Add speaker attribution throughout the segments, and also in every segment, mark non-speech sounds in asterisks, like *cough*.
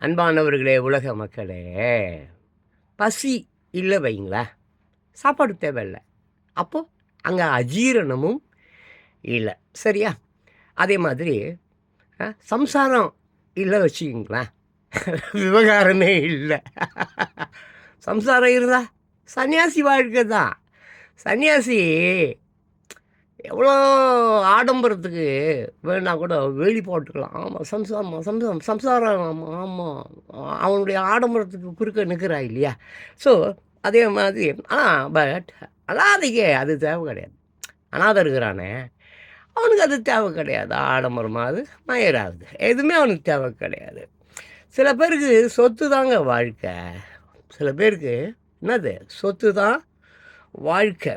Speaker 1: அன்பானவர்களே உலக மக்களே பசி இல்லை வைங்களா? சாப்பாடு தேவையில்லை. அப்போது அங்கே அஜீரணமும் இல்லை. சரியா? அதே மாதிரி சம்சாரம் இல்லை வச்சுக்கிங்களேன் *laughs* விவகாரமே இல்லை. சம்சாரம் இருந்தா சன்னியாசி வாழ்க்கை தான். சன்னியாசி எவ்வளோ ஆடம்பரத்துக்கு வேணா கூட வேலி போட்டுக்கலாம். ஆமாம் சம்சாரம் சம்சாரம் சம்சாரம் ஆமாம் ஆமாம் அவனுடைய ஆடம்பரத்துக்கு குறுக்க நிற்கிறா இல்லையா? ஸோ அதே மாதிரி ஆனால் பட் அனாதைக்கு அது தேவை கிடையாது. அனாதை இருக்கிறானே. அவனுக்கு அது தேவை கிடையாது. ஆடம்பரமாகுது மயராகுது எதுவுமே அவனுக்கு தேவை கிடையாது. சில பேருக்கு சொத்து தாங்க வாழ்க்கை. சில பேருக்கு என்னது? சொத்து தான் வாழ்க்கை.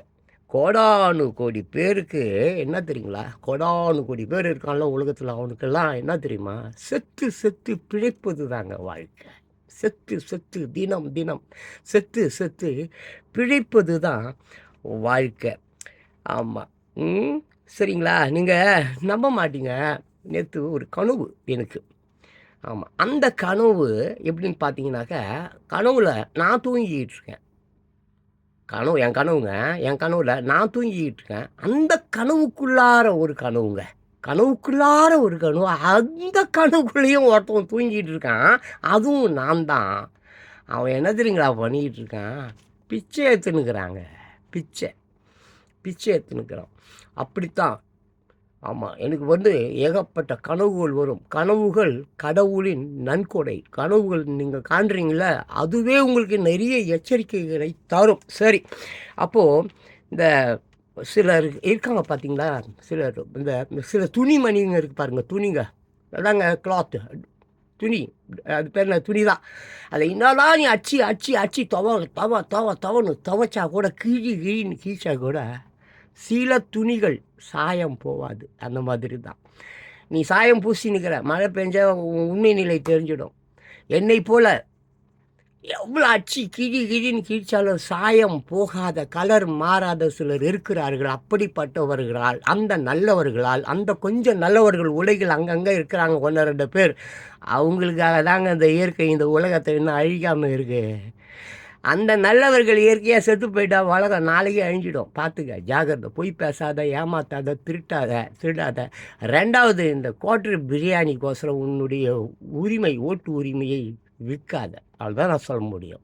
Speaker 1: கோடானு கோடி பேருக்கு என்ன தெரியுங்களா? கோடானு கோடி பேர் இருக்கான்ல உலகத்தில் அவனுக்கெல்லாம் என்ன தெரியுமா? செத்து செத்து பிழைப்பது தாங்க வாழ்க்கை. செத்து செத்து தினம் தினம். செத்து செத்து பிழைப்பது தான் வாழ்க்கை. ஆமாம் ம்? சரிங்களா? நீங்கள் நம்ப மாட்டீங்க. நேற்று ஒரு கனவு எனக்கு. ஆமாம் அந்த கனவு எப்படின்னு பார்த்தீங்கன்னாக்கா கனவுல நான் தூங்கிக்கிட்டு இருக்கேன். கனவு என் கனவுங்க என் கனவுல நான் தூங்கிக்கிட்டு இருக்கேன் அந்த கனவுக்குள்ளார ஒரு கனவுங்க. கனவுக்குள்ளார ஒரு கனவு அந்த கனவுக்குள்ளேயும் ஒருத்தவன் தூங்கிட்டு இருக்கான் அதுவும் நான் தான். அவன் என்ன தெரியுங்களா பண்ணிக்கிட்டு இருக்கான் பிச்சை எடுத்துனுக்குறாங்க பிச்சை. பிச்சை எடுத்துனுக்குறான் அப்படித்தான். ஆமாம் எனக்கு வந்து ஏகப்பட்ட கனவுகள் வரும். கனவுகள் கடவுளின் நன்கொடை. கனவுகள் நீங்கள் காண்றீங்கள அதுவே உங்களுக்கு நிறைய எச்சரிக்கைகளை தரும். சரி அப்போது இந்த சிலர் இருக்காங்க பார்த்தீங்களா சிலர் இந்த சில துணிமணிங்க இருக்கு பாருங்கள் துணிங்க. அதாங்க கிளாத்து துணி அது பேர் என்ன? துணி தான் அதை என்னதான் நீ அச்சு அச்சு அச்சு தவ தவ தவ தவன்னு துவைச்சா கூட கிழி கிழின்னு கீழ்ச்சா கூட சில துணிகள் சாயம் போகாது அந்த மாதிரி தான் நீ சாயம் பூசி நிற்கிற மழை பெஞ்சா உண்மை நிலை தெரிஞ்சிடும். என்னை போல் எவ்வளோ அச்சு கிழி கிழின்னு கிழிச்சாலும் சாயம் போகாத கலர் மாறாத சிலர் இருக்கிறார்கள். அப்படிப்பட்டவர்களால் அந்த நல்லவர்களால் அந்த கொஞ்சம் நல்லவர்கள் உலகில் அங்கங்கே இருக்கிறாங்க ஒன்று ரெண்டு பேர். அவங்களுக்காக தாங்க இந்த இயற்கை இந்த உலகத்தை இன்னும் அழிக்காமல் இருக்குது அந்த நல்லவர்கள் இயற்கையாக செத்து போயிட்டா உலகம் நாளைக்கே அழிஞ்சிடும். பார்த்துக்க ஜாகிரதை பொய் பேசாத ஏமாத்தாத திருட்டாத திருடாத. ரெண்டாவது இந்த கோட்டர் பிரியாணிக்கோசரம் உன்னுடைய உரிமை ஓட்டு உரிமையை விற்காத. அவ்வளோதான் நான் சொல்ல முடியும்.